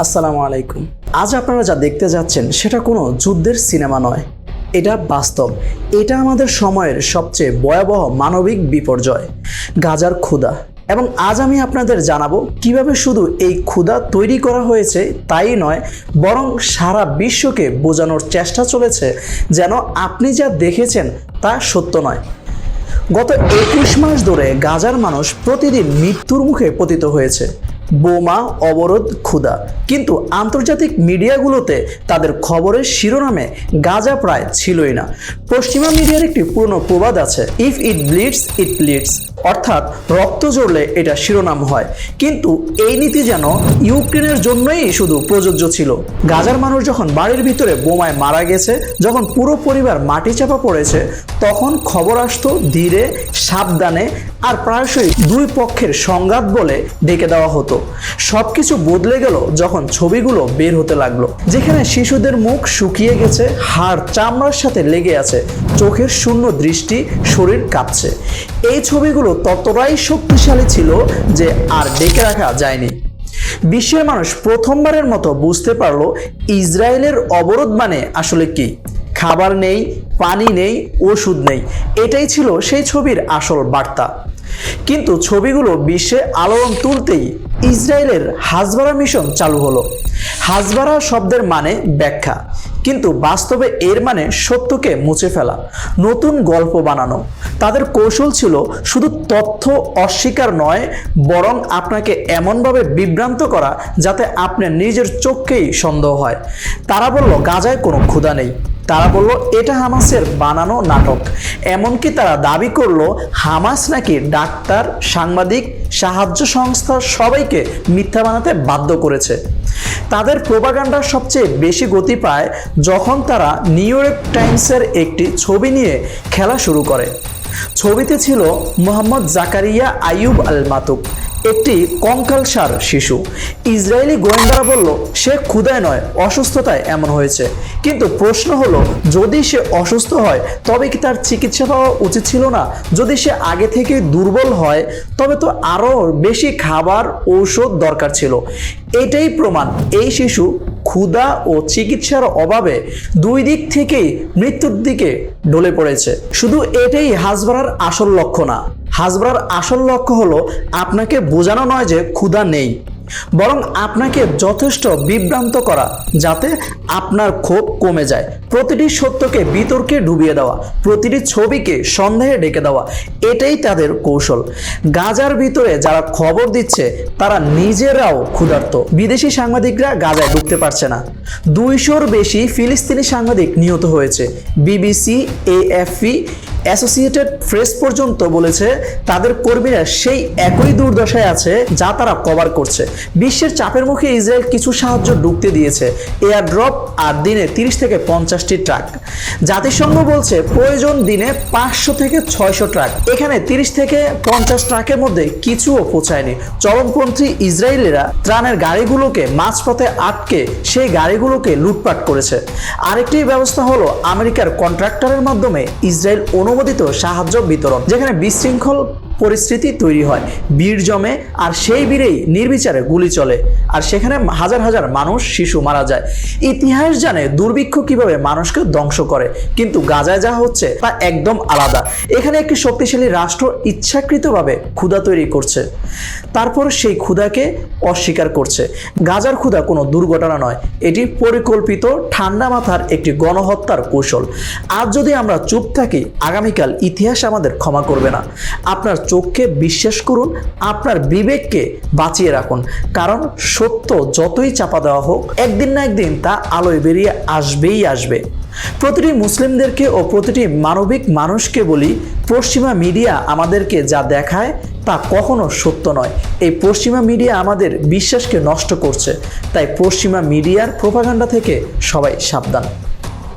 আসসালামু আলাইকুম। আজ আপনারা যা দেখতে যাচ্ছেন সেটা কোনো যুদ্ধের সিনেমা নয়। এটা বাস্তব। এটা আমাদের সময়ের সবচেয়ে ভয়াবহ মানবিক বিপর্যয়, গাজার ক্ষুদা এবং আজ আমি আপনাদের জানাব কীভাবে শুধু এই ক্ষুদা তৈরি করা হয়েছে তাই নয়, বরং সারা বিশ্বকে বোঝানোর চেষ্টা চলেছে যেন আপনি যা দেখেছেন তা সত্য নয়। গত একুশ মাস ধরে গাজার মানুষ প্রতিদিন মৃত্যুর মুখে পতিত হয়েছে। বোমা, অবরোধ, ক্ষুধা। কিন্তু আন্তর্জাতিক মিডিয়াগুলোতে তাদের খবরের শিরোনামে গাজা প্রায় ছিলই না। পশ্চিমা মিডিয়ার একটি পুরনো প্রবাদ আছে ইফ ইট ব্লিডস ইট ব্লিডস অর্থাৎ রক্ত জড়লে এটা শিরোনাম হয়। কিন্তু এই নীতি যেন ইউক্রেনের জন্যই শুধু প্রযোজ্য ছিল। গাজার মানুষ যখন বাড়ির ভিতরে বোমায় মারা গেছে, যখন পুরো পরিবার মাটি চাপা পড়েছে, তখন খবর আসতো ধীরে, সাবধানে আর প্রায়শই দুই পক্ষের সংঘাত বলে ডেকে দেওয়া হতো। সবকিছু বদলে গেল যখন ছবিগুলো বের হতে লাগল। যেখানে শিশুদের মুখ শুকিয়ে গেছে, হাড় চামড়ার সাথে লেগে আছে, চোখের শূন্য দৃষ্টি, শরীর কাঁপছে। এই ছবিগুলো ততটাই শক্তিশালী ছিল যে আর ডেকে রাখা যায়নি। বিশ্বের মানুষ প্রথমবারের মতো বুঝতে পারল ইসরায়েলের অবরোধ মানে আসলে কি। খাবার নেই, পানি নেই, ওষুধ নেই, এটাই ছিল সেই ছবির আসল বার্তা। কিন্তু ছবিগুলো বিশ্বে আলোড়ন তুলতেই ইসরায়েলের হাজবারা মিশন চালু হলো। হাজবারা শব্দের মানে ব্যাখ্যা, কিন্তু বাস্তবে এর মানে সত্যকে মুছে ফেলা, নতুন গল্প বানানো। তাদের কৌশল ছিল শুধু তথ্য অস্বীকার নয়, বরং আপনাকে এমনভাবে বিভ্রান্ত করা যাতে আপনার নিজের চোখকেই সন্দেহ হয়। তারা বলল, গাজায় কোনো ক্ষুধা নেই। তারা বলল, এটা হামাসের বানানো নাটক। এমনকি তারা দাবি করল, হামাস নাকি ডাক্তার, সাংবাদিক, সাহায্য সংস্থা সবাইকে মিথ্যা বানাতে বাধ্য করেছে। তাদের প্রোপাগান্ডার সবচেয়ে বেশি গতি পায় যখন তারা নিউ ইয়র্ক টাইমসের একটি ছবি নিয়ে খেলা শুরু করে। ছবিতে ছিল মোহাম্মদ জাকারিয়া আইয়ুব আল মাতুক একটি কঙ্কালসার শিশু। ইসরায়েলি গোয়েন্দারা বলল, সে ক্ষুদায় নয়, অসুস্থতায় এমন হয়েছে। কিন্তু প্রশ্ন হলো, যদি সে অসুস্থ হয়, তবে কি তার চিকিৎসা পাওয়া উচিত ছিল না? যদি সে আগে থেকে দুর্বল হয়, তবে তো আরও বেশি খাবার, ঔষধ দরকার ছিল। এটাই প্রমাণ, এই শিশু ক্ষুধা ও চিকিৎসার অভাবে দুই দিক থেকেই মৃত্যুর দিকে ঢলে পড়েছে। শুধু এটাই হাজবারার আসল লক্ষ্য না হাজবারার আসল লক্ষ্য হলো আপনাকে বোঝানো নয় যে ক্ষুধা নেই। বরং আপনাকে যথেষ্ট বিভ্রান্ত করা যাতে আপনার ক্ষোভ কমে যায়। প্রতিটি সত্যকে বিতর্কে ডুবিয়ে দেওয়া, প্রতিটি ছবিকে সন্দেহে ডেকে দেওয়া, এটাই তাদের কৌশল। গাজার ভিতরে যারা খবর দিচ্ছে, তারা নিজেরাও ক্ষুধার্ত। বিদেশি সাংবাদিকরা গাজায় ঢুকতে পারছে না। দুইশোর বেশি ফিলিস্তিনি সাংবাদিক নিহত হয়েছে। বিবিসি, এএফপি অ্যাসোসিয়েটেড প্রেস পর্যন্ত বলেছে তাদের কর্মীরা সেই একই দুর্দশায় আছে যা তারা কভার করছে। বিশ্বের চাপের মুখে ইসরায়েল কিছু সাহায্য ঢুকতে দিয়েছে। এয়ার ড্রপ আর দিনে তিরিশ থেকে পঞ্চাশটি ট্রাক। জাতিসংঘ বলছে প্রয়োজন দিনে পাঁচশো থেকে ছয়শো ট্রাক। এখানে তিরিশ থেকে পঞ্চাশ ট্রাকের মধ্যে কিছুও পৌঁছায়নি। চরমপন্থী ইসরায়েলিরা ত্রাণের গাড়িগুলোকে মাঝপথে আটকে সেই গাড়িগুলোকে লুটপাট করেছে। আরেকটি ব্যবস্থা হলো আমেরিকার কন্ট্রাক্টরের মাধ্যমে ইসরায়েল অনুমোদিত সাহায্য বিতরণ যেখানে বিশৃঙ্খল পরিস্থিতি তৈরি হয়। বীর জমে আর সেই বীরেই নির্বিচারে গুলি চলে। আর সেখানে হাজার হাজার মানুষ, শিশু মারা যায়। ইতিহাস জানে দুর্ভিক্ষ কীভাবে মানুষকে ধ্বংস করে। কিন্তু গাজায় যা হচ্ছে তা একদম আলাদা। এখানে একটি শক্তিশালী রাষ্ট্র ইচ্ছাকৃতভাবে ক্ষুধা তৈরি করছে। তারপর সেই ক্ষুধাকে অস্বীকার করছে। গাজার ক্ষুধা কোনো দুর্ঘটনা নয়। এটি পরিকল্পিত ঠান্ডা মাথার একটি গণহত্যার কৌশল। আজ যদি আমরা চুপ থাকি, আগামীকাল ইতিহাস আমাদের ক্ষমা করবে না। আপনার চোখকে বিশ্বাস করুন, আপনার বিবেককে বাঁচিয়ে রাখুন। কারণ সত্য যতই চাপা দেওয়া হোক, একদিন না একদিন তা আলোয় বেরিয়ে আসবেই আসবে। প্রতিটি মুসলিমদেরকে ও প্রতিটি মানবিক মানুষকে বলি, পশ্চিমা মিডিয়া আমাদেরকে যা দেখায় তা কখনো সত্য নয়। এই পশ্চিমা মিডিয়া আমাদের বিশ্বাসকে নষ্ট করছে। তাই পশ্চিমা মিডিয়ার প্রোপাগান্ডা থেকে সবাই সাবধান।